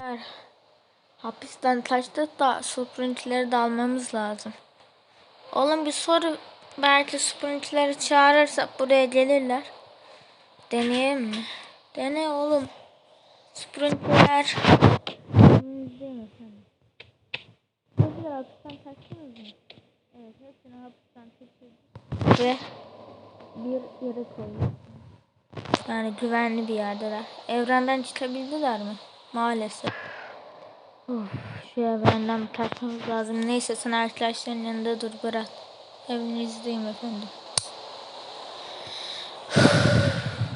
Beyler, Hapisten kaçtık da sprintleri de almamız lazım. Oğlum bir soru belki sprintleri çağırırsak buraya gelirler. Deneyelim mi? Dene oğlum. Sprintler. Evet. Ve bir yere koyduk. Yani güvenli bir yerdeler. Evrenden çıkabildiler mi? Maalesef. Uf, şu evrenden kaçmamız lazım. Neyse sen arkadaşların yanında dur Berat. Evinizdeyim efendim.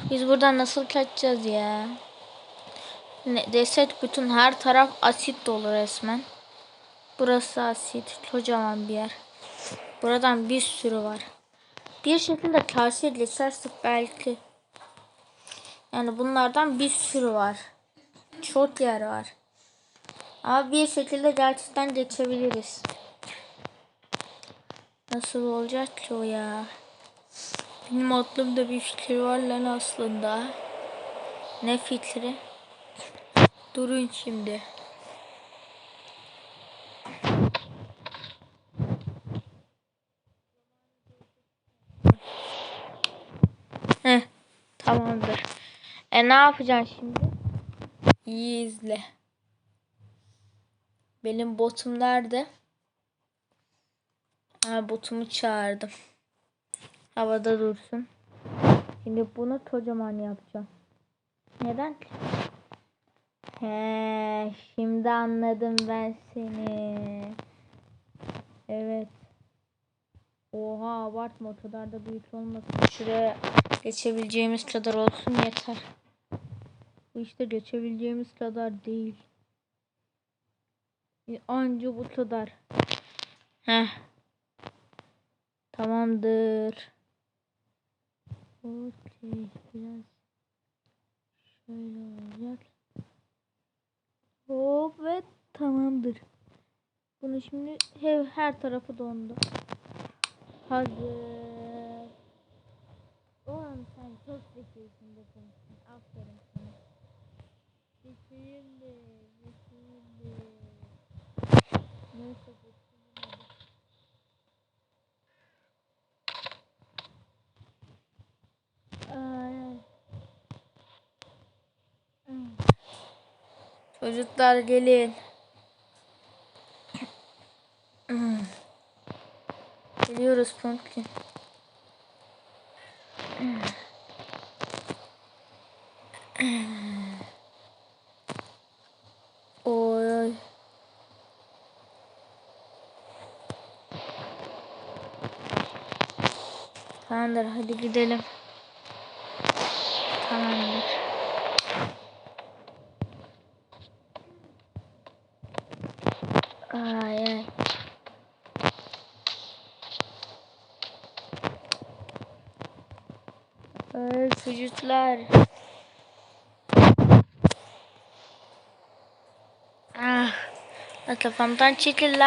Biz buradan nasıl kaçacağız ya? Ne, desek bütün her taraf asit dolu resmen. Burası asit. Kocaman bir yer. Buradan bir sürü var. Bir şekilde karşıya geçersek belki. Yani bunlardan bir sürü var. Çok yer var. Ama bir şekilde gerçekten geçebiliriz. Nasıl olacak ki o ya? Benim aklımda bir fikir var lan aslında. Ne fikri? Durun şimdi. Heh, tamamdır. E ne yapacaksın şimdi? İyi izle. Benim botum nerede? Ha botumu çağırdım. Havada dursun. Şimdi bunu kocaman yapacağım. Neden? He, şimdi anladım ben seni. Evet. Oha abartma o kadar da büyük olmasın. Şuraya geçebileceğimiz kadar olsun yeter. Bu işte geçebileceğimiz kadar değil. E, Anca bu kadar. Heh. Tamamdır. Okey. Biraz şöyle olacak. Hop ve tamamdır. Bunu şimdi her, her tarafı dondu. Hazır. Oğlum sen çok zekisin de. Aferin sana. Zekiyim de. Zekiyim de. Neyse zekiyim hadi. Ay. Çocuklar gelin. Geliyoruz Pumpkin. Tamamdır hadi gidelim. Tamamdır. Ay ay. Ay çocuklar. Ah. Kafamdan çekil.